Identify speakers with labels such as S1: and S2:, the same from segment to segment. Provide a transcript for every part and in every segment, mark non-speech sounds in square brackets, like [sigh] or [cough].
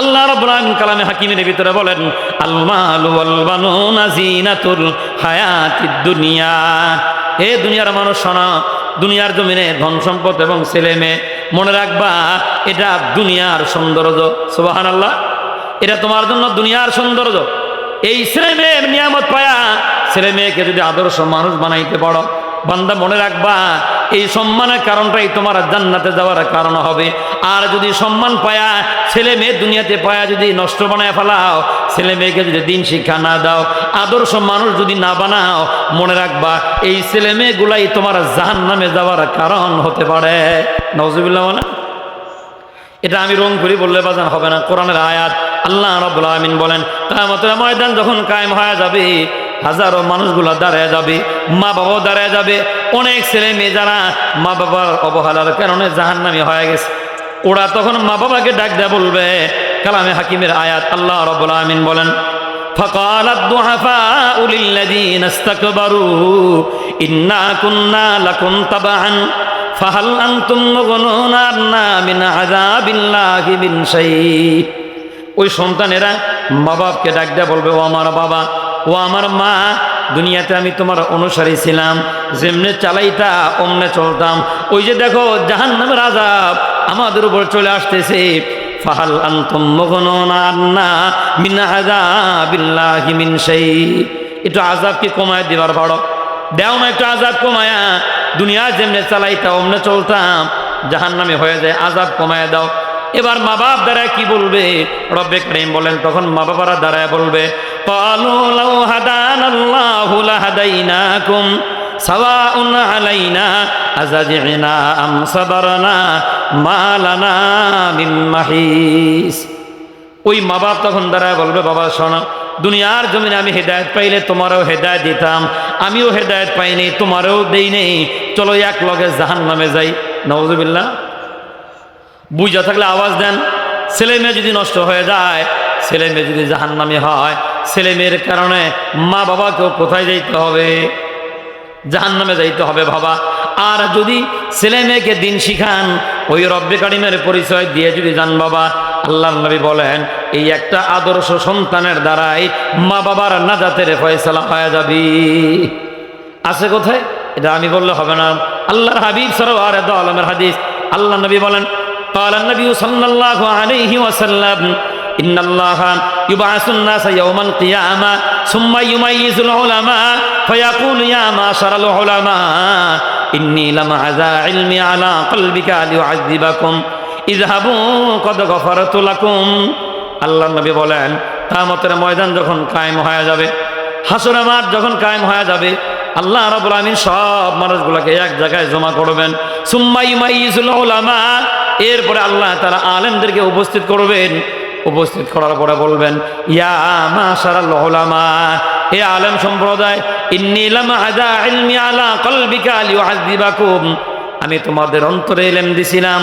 S1: আল্লাহ রাব্বুল কালামে হাকিমের ভিতরে বলেন আল মালু দুনিয়া। এ দুনিয়ার মানুষ শোনা, দুনিয়ার জমিনে ধন সম্পদ এবং ছেলে মেয়ে, মনে রাখবা, এটা দুনিয়ার সৌন্দর্য সুবাহান আল্লাহ এটা তোমার জন্য দুনিয়ার সৌন্দর্য। এই ছেলে মেয়ের নিয়ামত পায়া, ছেলে মেয়েকে যদি আদর্শ মানুষ বানাইতে পারো, বান্দা মনে রাখবা এই সম্মানের কারণটাই তোমার জান্নাতে যাওয়ার কারণ হবে। আর যদি সম্মান পায়া, ছেলে মেয়ে দুনিয়াতে পায়া যদি নষ্ট বানায় ফেলাও, ছেলে মেয়েকে যদি দিন শিক্ষা না দাও, আদর্শ মানুষ যদি না বানাও, মনে রাখবা, এই ছেলে মেয়েগুলাই তোমার জাহান নামে যাওয়ার কারণ হতে পারে। নজবিল্লা মানে এটা আমি রং করি বললে বাজান হবে না। কোরআনের আয়াত আল্লাহ রব্বুল আমিন বলেন, কায়ামতের ময়দান যখন কায়েম হয়ে যাবে হাজারো মানুষগুলো দাঁড়ায় যাবে মা বাবাও দাঁড়ায় যাবে অনেক ছেলে মেয়ে যারা মা বাবার অবহেলার কারণে জাহান্নামি হয়ে গেছে ওরা তখন মা বাবাকে ডাক দেয়া বলবে কালামে হাকিমের আয়াত আল্লাহ রব্বুল আমিন বলেন فقال الضعفاء للذين استكبروا إنا كنا لكم تبعا فهل أنتم مغنون عنا من عذاب الله من شيء ওই সন্তানেরা মা বাপকে ডাক দেয়া বলবে ও আমার বাবা ও আমার মা, দুনিয়াতে আমি তোমার অনুসারী ছিলাম, যেমনে চালাইতা, অমনে চলতাম। ওই যে দেখো, জাহান্নামের আজাব আমাদের উপর চলে আসতেছে। ফাহাল আনতুম আন্না মিন আযাবিল্লাহি মিন শাই। একটু আজাবকে কমায় দিবার ভাড়ো দেও না একটু আজাব কমায়া। দুনিয়া যেমনে চালাইতা, অমনে চলতাম, জাহান্নামে হয়ে যায় আজাব কমায় দাও। এবার মা বাপ দ্বারা কি বলবে? রব্বে করিম বলেন, তখন মা বাবারা দাঁড়ায় বলবে قالوا لو هدانا الله لهديناكم سواء علينا أزجعنا أم صبرنا ما لنا من محيص ওই মা বাপ তখন দাঁড়ায় বলবে বাবা শোনো দুনিয়ার জমিনে আমি হেদায়ত পাইলে তোমারও হেদায়ত দিতাম আমিও হেদায়ত পাইনি তোমারও দেই নেই চলো এক লগে জাহান নামে যাই নওয়াজবিল্লা বুঝা থাকলে আওয়াজ দেন ছেলে মেয়ে যদি নষ্ট হয়ে যায় ছেলে মেয়ে যদি জাহান্নামে হয় ছেলে মেয়ের কারণে মা বাবাকেও কোথায় যাইতে হবে জাহান্নামে যাইতে হবে বাবা আর যদি ছেলে মেয়েকে দিন শিখান ওই রব্বে কারিমের পরিচয় দিয়ে যদি যান বাবা আল্লাহ নবী বলেন এই একটা আদর্শ সন্তানের দ্বারাই মা বাবার নাজাতের ফয়সলা হয়ে যাবি আছে কোথায় এটা আমি বললে হবে না আল্লাহর হাবিব সরওয়ার আলমের হাদিস আল্লাহ নবী বলেন قال النبي صلى الله عليه وسلم ইন্নাল্লাহা ইউবাসুন নাসা ইয়াউমাল কিয়ামা সুম্মা ইউমাইয়িজুল উলামা ফায়াকুল ইয়া মাশারাল উলামা ইন্নী লামা হাযা ইলমি আলা কলবিকা লিউআযিবাকুম ইযহাবু কদ গফারতু লাকুম আল্লাহ নবী বলেন কামতের ময়দান যখন কায়েম হয়ে যাবে, হাসুর মাঠ যখন কায়েম হয়ে যাবে, আল্লাহ রব আমিন সব মানুষগুলোকে এক জায়গায় জমা করবেন। সুম্মাই মাইজুল ওলামা এরপরে আল্লাহ তারা আলেমদেরকে উপস্থিত করবেন। উপস্থিত করার পরে বলবেন, ইয়া আলেম সম্প্রদায় আমি তোমাদের অন্তরে এলেম দিছিলাম।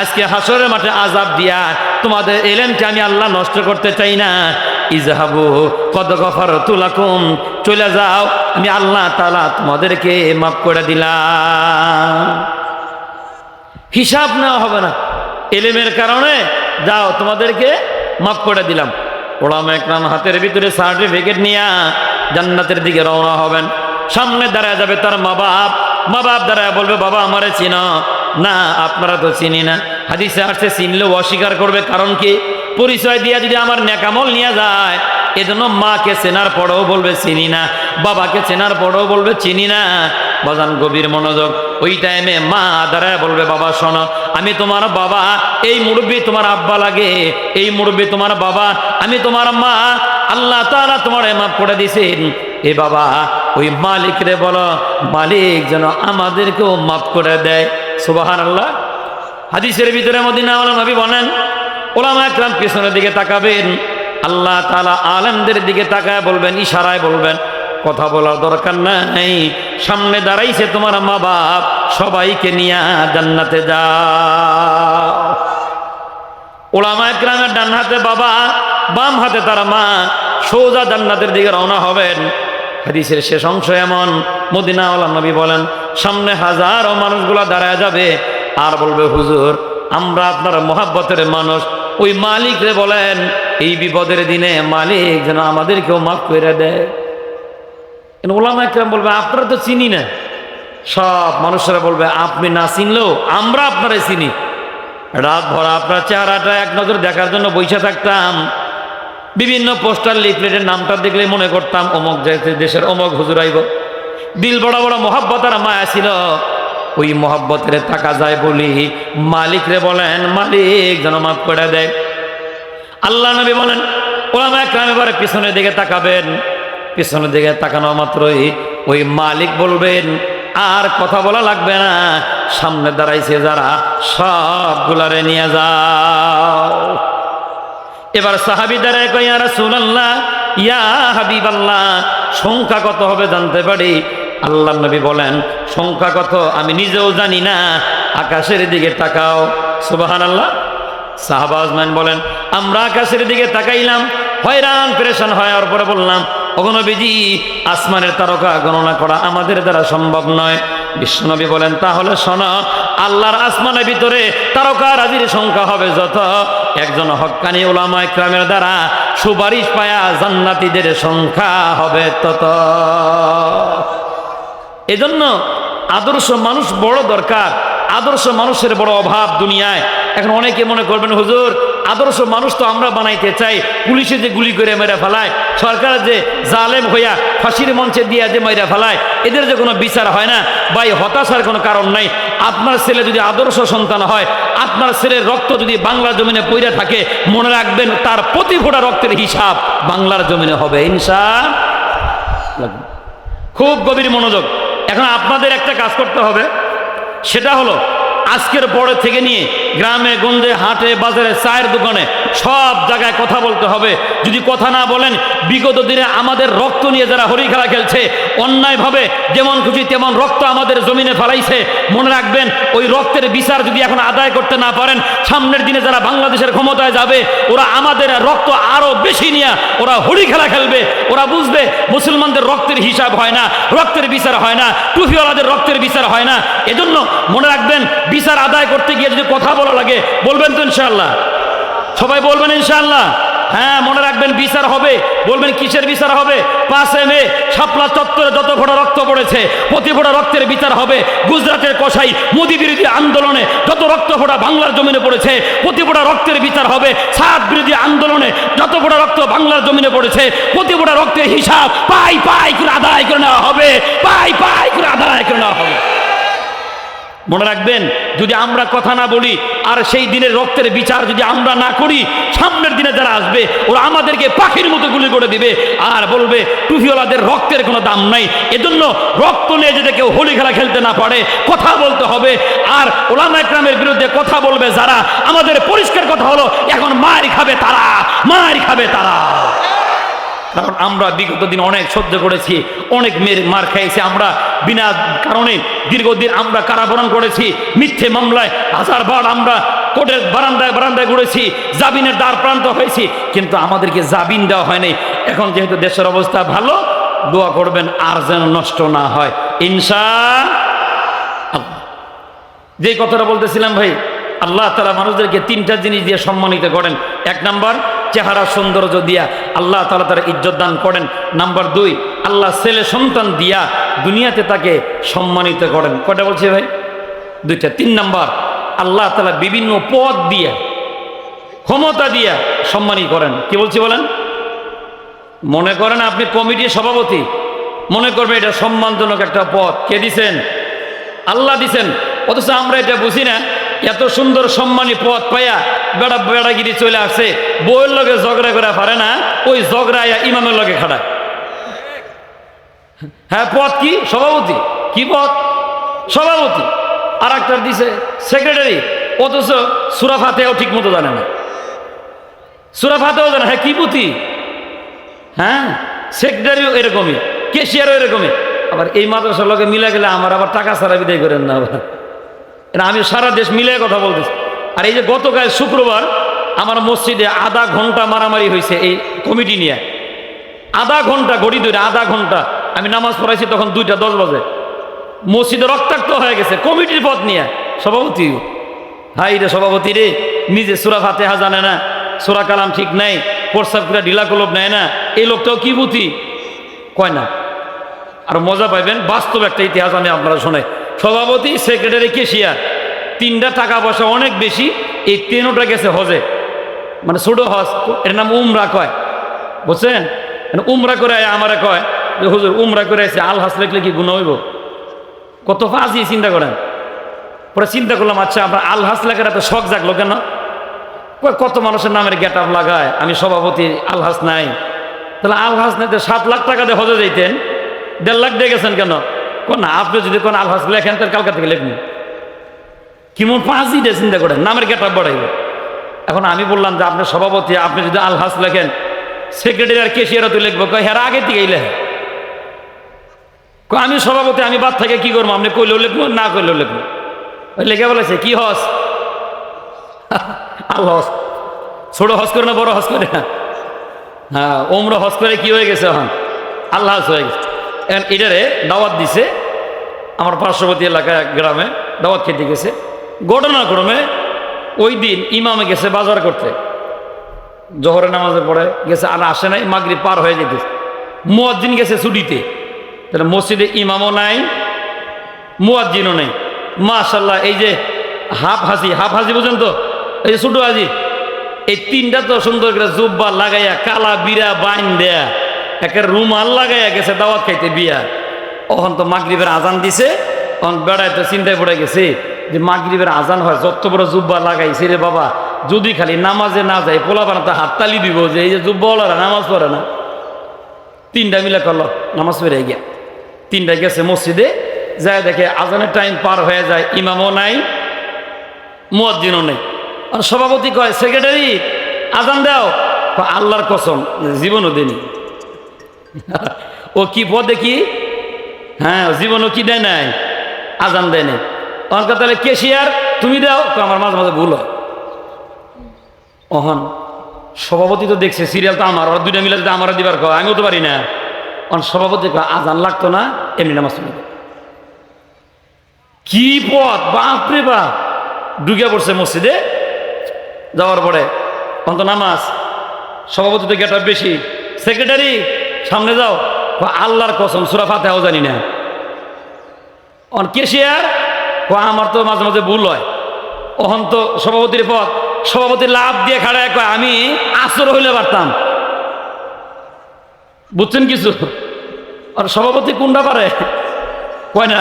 S1: আজকে হাসরের মাঠে আজাব দিয়া তোমাদের এলেমকে আমি আল্লাহ নষ্ট করতে চাই না। ইজাহাবু কদ গফর তুলাকুম চলে যাও, আমি আল্লাহ তালা তোমাদেরকে মাফ করে দিলাম। হিসাব নেওয়া হবে না। এলেমের কারণে যাও, তোমাদেরকে মাফ করে দিলাম। ওলামা একরাম হাতের ভিতরে সার্টিফিকেট নিয়ে জান্নাতের দিকে রওনা হবেন। সামনে দাঁড়ায় যাবে তার মা বাপ। মা বাপ দাঁড়ায় বলবে, বাবা, আমারে চিনো। না, আপনারা তো চিনি না। হাদিসে আসছে, চিনলেও অস্বীকার করবে। কারণ কি? পরিচয় দিয়ে যদি আমার নেকামল নিয়ে যায়, এজন্য মাকে চেনার পরেও বলবে, চিনি না। বাবাকে চেনার পরেও বলবে, চিনি না। বাজান গভীর মনোযোগ। ওই টাইমে মা দাঁড়ায় বলবে, বাবা, শোনো, আমি তোমার বাবা, এই মুরব্বী তোমার আব্বা লাগে, এই মুরব্বী তোমার বাবা, আমি তোমার মা, আল্লাহ তারা তোমার মাফ করে দিছেন। এ বাবা, ওই মালিক রে বলো, মালিক যেন আমাদেরকেও মাফ করে দেয়। সুবাহান আল্লাহ হাদিসের ভিতরে মদিনা নবী বলেন, ওলামা একরাম পেছনের দিকে তাকাবেন। আল্লাহ তালা আলেমদের দিকে তাকায় বলবেন, ইশারায় বলবেন, কথা বলার দরকার নাই সামনে দাঁড়াইছে তোমার মা বাপ সবাইকে নিয়ে জান্নাতে যা ওলামা একরামের ডান হাতে বাবা, বাম হাতে তার মা, সোজা জান্নাতের দিকে রওনা হবেন। হাদিসের শেষ অংশ এমন, মদিনাওয়ালা নবী বলেন, সামনে হাজারো মানুষগুলা দাঁড়ায় যাবে, আর বলবে, হুজুর, আমরা আপনার মহাব্বতের মানুষ। ওই মালিকরে বলেন, এই বিপদের দিনে মালিক যেন আমাদেরকেও মাফ করে দেয়। কেন ওলামা একরাম বলবে, আপনারা তো চিনি না। সব মানুষেরা বলবে, আপনি না চিনলেও আমরা আপনারে চিনি। রাত ভরা আপনার চেহারাটা এক নজর দেখার জন্য বসে থাকতাম। বিভিন্ন পোস্টার, লিফলেটের নামটা দেখলে মনে করতাম, অমক যাইতে দেশের অমক হুজুর আইব। দিল বড় বড় মহাব্বত আর মায়া ছিল। ওই মহাব্বতের টাকা যায় বলি মালিকরে বলেন, মালিক, যেন মাফ করে দেয়। আল্লাহ নবী বলেন, ওলামা একরাম এবারে পিছনের দিকে তাকাবেন। পিছনের দিকে তাকানো মাত্রই ওই মালিক বলবেন, আর কথা বলা লাগবে না, সামনে দাঁড়াইছে যারা, সবগুলারে নিয়ে যাও। এবার সাহাবি দাঁড়ায় কই আর সুনাল্লাহ ইয়া হাবিব আল্লাহ সংখ্যা কত হবে জানতে পারি? আল্লাহ নবী বলেন, সংখ্যা কত? আমি নিজেও জানি না। আকাশের দিকে তাকাও। সুবাহান আল্লাহ সাহাবাজমান বলেন, আমরা আকাশের দিকে তাকাইলাম, হয়রান, পেরেশান হওয়ার পরে বললাম অগণবিজি আসমানের তারকা গণনা করা আমাদের দ্বারা সম্ভব নয়। বিশ্বনবী বলেন, তাহলে শোন, আল্লাহর আসমানের ভিতরে তারকা রাজির সংখ্যা হবে যত। একজন হক্কানি ওলামা ইকরামের দ্বারা সুপারিশ পায়া জান্নাতিদের সংখ্যা হবে তত। এজন্য আদর্শ মানুষ বড় দরকার, আদর্শ মানুষের বড় অভাব দুনিয়ায়। এখন অনেকে মনে করবেন, হুজুর আদর্শ মানুষ তো আমরা বানাইতে চাই। পুলিশে যে গুলি করে মেরে ফেলায়, সরকার যে জালেম হইয়া ফাঁসির মঞ্চে দিয়া যে মেরে ফেলায়, এদের যে কোনো বিচার হয় না। বা এই হতাশার কোনো কারণ নাই। আপনার ছেলে যদি আদর্শ সন্তান হয়, আপনার ছেলের রক্ত যদি বাংলার জমিনে পইরা থাকে, মনে রাখবেন তার প্রতি ফোটা রক্তের হিসাব বাংলার জমিনে হবে, ইনশা খুব গভীর মনোযোগ। এখন আপনাদের একটা কাজ করতে হবে। সেটা হলো আজকের পরে থেকে নিয়ে গ্রামে, গঞ্জে, হাটে, বাজারে, চায়ের দোকানে সব জায়গায় কথা বলতে হবে। যদি কথা না বলেন, বিগত দিনে আমাদের রক্ত নিয়ে যারা হরি খেলা খেলছে, অন্যায়ভাবে যেমন খুশি তেমন রক্ত আমাদের জমিনে ফেলাইছে। মনে রাখবেন, ওই রক্তের বিচার যদি এখন আদায় করতে না পারেন, সামনের দিনে যারা বাংলাদেশের ক্ষমতায় যাবে, ওরা আমাদের রক্ত আরও বেশি নিয়ে ওরা হরি খেলা খেলবে। ওরা বুঝবে, মুসলমানদের রক্তের হিসাব হয় না, রক্তের বিচার হয় না, টুফিওয়ালাদের রক্তের বিচার হয় না। এজন্য মনে রাখবেন বিচার আদায় করতে গিয়ে যদি কথা বলা লাগে, বলবেন তো ইনশাল্লাহ সবাই বলবেন ইনশাল্লাহ হ্যাঁ মনে রাখবেন বিচার হবে। বলবেন কিসের বিচার হবে? পাঁচে মে শাপলা চত্বরে যত ফোটা রক্ত পড়েছে, প্রতি ফোটা রক্তের বিচার হবে। গুজরাটের কষাই মোদী বিরোধী আন্দোলনে যত রক্ত ফোটা বাংলার জমিনে পড়েছে, প্রতি ফোটা রক্তের বিচার হবে। সাত বিরোধী আন্দোলনে যত ফোটা রক্ত বাংলার জমিনে পড়েছে, প্রতি ফোটা রক্তের হিসাব পাই পাই করে আদায় করে নেওয়া হবে। পাই পাই করে আদায় মনে রাখবেন, যদি আমরা কথা না বলি, আর সেই দিনের রক্তের বিচার যদি আমরা না করি, সামনের দিনে যারা আসবে, ওরা আমাদেরকে পাখির মতো গুলি করে দিবে, আর বলবে, টুফিওয়ালাদের রক্তের কোনো দাম নাই। এজন্য রক্ত নিয়ে যদি কেউ হোলি খেলা খেলতে না পারে, কথা বলতে হবে। আর ওলামা একরামের বিরুদ্ধে কথা বলবে যারা, আমাদের পরিষ্কার কথা হলো, এখন মার খাবে তারা, মার খাবে তারা। কারণ আমরা বিগত দিন অনেক সহ্য করেছি, অনেক মেয়ের মার খাইছি আমরা। বিনা কারণে দীর্ঘদিন আমরা কারাবরণ করেছি, মিথ্যে মামলায় হাজার বার আমরা কোর্টের বারান্দায় বারান্দায় ঘুরেছি জাবিনের দ্বার প্রান্ত হয়েছি, কিন্তু আমাদেরকে জাবিন দেওয়া হয়নি। এখন যেহেতু দেশের অবস্থা ভালো, দোয়া করবেন আর যেন নষ্ট না হয়। আল্লাহ। যে কথাটা বলতেছিলাম ভাই, আল্লাহ তালা মানুষদেরকে তিনটা জিনিস দিয়ে সম্মানিত করেন। এক নাম্বার চেহারা সৌন্দর্য দিয়া আল্লাহ তালা তার ইজ্জত দান করেন। নাম্বার দুই, আল্লাহ ছেলে সন্তান দিয়া দুনিয়াতে তাকে সম্মানিত করেন। কটা বলছে ভাই? দুইটা। তিন নাম্বার, আল্লাহ তালা বিভিন্ন পদ দিয়া, ক্ষমতা দিয়া সম্মানিত করেন। কি বলছি বলেন? মনে করেন আপনি কমিটির সভাপতি, মনে করবেন এটা সম্মানজনক একটা পদ। কে দিছেন? আল্লাহ দিছেন। অথচ আমরা এটা বুঝি না। এত সুন্দর সম্মানী পদ পাইয়া বেড়া বেড়াগিরি চলে আসছে বইয়ের লগে ঝগড়া করে পারে না, ওই ঝগড়াইয়া ইমামের লগে খাড়া হ্যাঁ পদ কি? সভাপতি। কি পদ সভাপতি। আর একটা দিছে সেক্রেটারি, অথচ সুরাফাতেও ঠিক মতো জানে না। সুরাফাতেও জানে হ্যাঁ কি পুঁতি হ্যাঁ সেক্রেটারিও এরকমই, কেশিয়ারও এরকমই। আবার এই মাদ্রাসার লগে মিলে গেলে আমার আবার টাকা ছাড়া বিদায় করেন না আবার। আমি সারা দেশ মিলে কথা বলতেছি। আর এই যে গতকাল শুক্রবার আমার মসজিদে আধা ঘণ্টা মারামারি হয়েছে এই কমিটি নিয়ে। আধা ঘণ্টা ঘড়ি ধরে, আধা ঘণ্টা আমি নামাজ পড়াইছি তখন দুইটা দশ বাজে। মসজিদে রক্তাক্ত হয়ে গেছে, কমিটির পথ নিয়ে। সভাপতি হাই রে সভাপতি রে, নিজে সুরা ফাতেহা জানে না, সুরা কালাম ঠিক নাই, প্রস্তাব করে ঢিলা কলব নেয় না, এই লোকটাও কি বুদ্ধি কয় না। আর মজা পাইবেন, বাস্তব একটা ইতিহাস আমি আপনারা শোনে সভাপতি, সেক্রেটারি, কেশিয়ার, তিনটা টাকা পয়সা অনেক বেশি, এই তিনোটা গেছে হজে। মানে ছোট হজ, এর নাম উমরা কয়। বুঝছেন? মানে উমরা করে আমারে কয় যে, হুজুর, উমরা করে এসে আল হাস লেখলে কি গুণ হইব? কত ফাঁসি, চিন্তা করেন। পরে চিন্তা করলাম আচ্ছা আপনার আল হাস লেখার এত শখ জাগলো কেন? কত মানুষের নামের গেট আপ লাগায়, আমি সভাপতি আলহাস নাই। তাহলে আলহাস নাই তো সাত লাখ টাকা দিয়ে হজে যাইতেন। দেড় লাখ দিয়ে গেছেন কোন? না আপনি যদি কোন আলহাস লেখেন তাহলে কালকা থেকে লেখনি কিমন পাঁচ দিতে চিন্তা করেন? নামের গেট বাড়াইব। এখন আমি বললাম যে আপনার সভাপতি আপনি যদি আলহাস লেখেন সেক্রেটারি আর কেশিয়ারও তো লিখব। কয় হ্যাঁ আগে থেকেই লেখে। কয়, আমি সভাপতি আমি বাদ থেকে কি করব? আপনি কইলেও লিখব না কইলেও লিখব। লেখে বলেছে কি হস? [laughs] আল্লাহ হস ছোট হস করে না বড় হস করে হ্যাঁ ওমরা হস করে কি হয়ে গেছে এখন? আল্লাহ হয়ে গেছে। এটারে দাওয়াত দিছে আমার পার্শ্ববর্তী এলাকায় গ্রামে, দাওয়াত খেতে গেছে। ঘটনাক্রমে ওই দিন ইমামে গেছে বাজার করতে। জহরে নামাজে পড়ে গেছে, আর আসে নাই মাগরি পার হয়ে যেতেছে মুয়াজ্জিন গেছে ছুটিতে। তাহলে মসজিদে ইমামও নাই, মুয়াজ্জিনও নেই। মাশাল্লাহ এই যে হাফ হাসি হাফ হাসি বুঝেন তো? এই যে ছোটো হাজি এই তিনটা তো সুন্দর করে জুব্বা লাগাইয়া, কালা বিরা বাইন দেয়া। একের রুমাল লাগাইয়া গেছে, দাওয়াত খাইতে বিয়া। ওখান তো মাগরিবের আজান দিছে তখন বেড়ায় তো চিন্তায় পড়ে গেছে যে মাগরিবের আজান হয়, যত বড় জুব্বা লাগাইছে রে বাবা, যদি খালি নামাজে না যায় পোলা বানাতে হাততালি দিব যে এই যে জুব্বাওয়ালারা নামাজ পড়ে না। তিনটা মিলে করল, নামাজ পড়ে গিয়া। তিনটা গেছে মসজিদে, যায় দেখে আজানের টাইম পার হয়ে যায়, ইমামও নাই, মুয়াজ্জিনও নেই। আর সভাপতি কয়, সেক্রেটারি, আজান দাও। আল্লাহর কসম, জীবনও দেনি ও কি পদে কি? হ্যাঁ জীবনও কি দেয় নাই? আজান দেয় নাই। কয়, তাহলে কেশিয়ার তুমি দাও কয়, আমার মাঝে মাঝে ভুল হয়। অহন সভাপতি তো দেখছে সিরিয়াল তো আমার ওরা দুইটা মিলে যদি আমার দিবার কয় আমিও তো পারি না। অন সভাপতি আজান লাগতো না এমনি নামাজ পড়ে। কি পথ বাপরে বাপ। ঢুকে পড়ছে মসজিদে যাওয়ার পরে অন্ত নামাজ। সভাপতি তো গেট বেশি। সেক্রেটারি সামনে যাও। আল্লাহর কসম সুরা ফাতেহাও জানি না। অন কেশিয়ার? কয়, আমার তো মাঝে মাঝে ভুল হয়। অহন তো সভাপতির পথ সভাপতি লাভ দিয়ে খাড়ায় কয় আমি আসর হইলে পারতাম। বুঝছেন কিছু? আর সভাপতি কোনটা পারে? কয় না।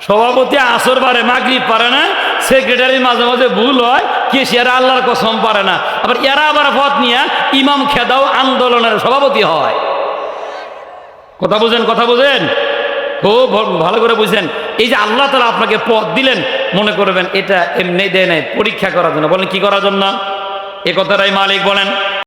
S1: সভাপতি আসর পারে মাগরিব পারে না। সেক্রেটারি মাঝে মাঝে ভুল হয়। কেশিয়ার আল্লাহর কসম পারে না। আবার এরা আবার পথ নিয়ে ইমাম খেদাও আন্দোলনের সভাপতি হয়। কথা বুঝেন কথা বুঝেন? খুব ভালো করে বুঝেন। এই যে আল্লাহ তালা আপনাকে পথ দিলেন, মনে করবেন এটা এমনি দেয় নাই, পরীক্ষা করার জন্য। বলেন, কি করার জন্য? এ কথাটাই মালিক বলেন।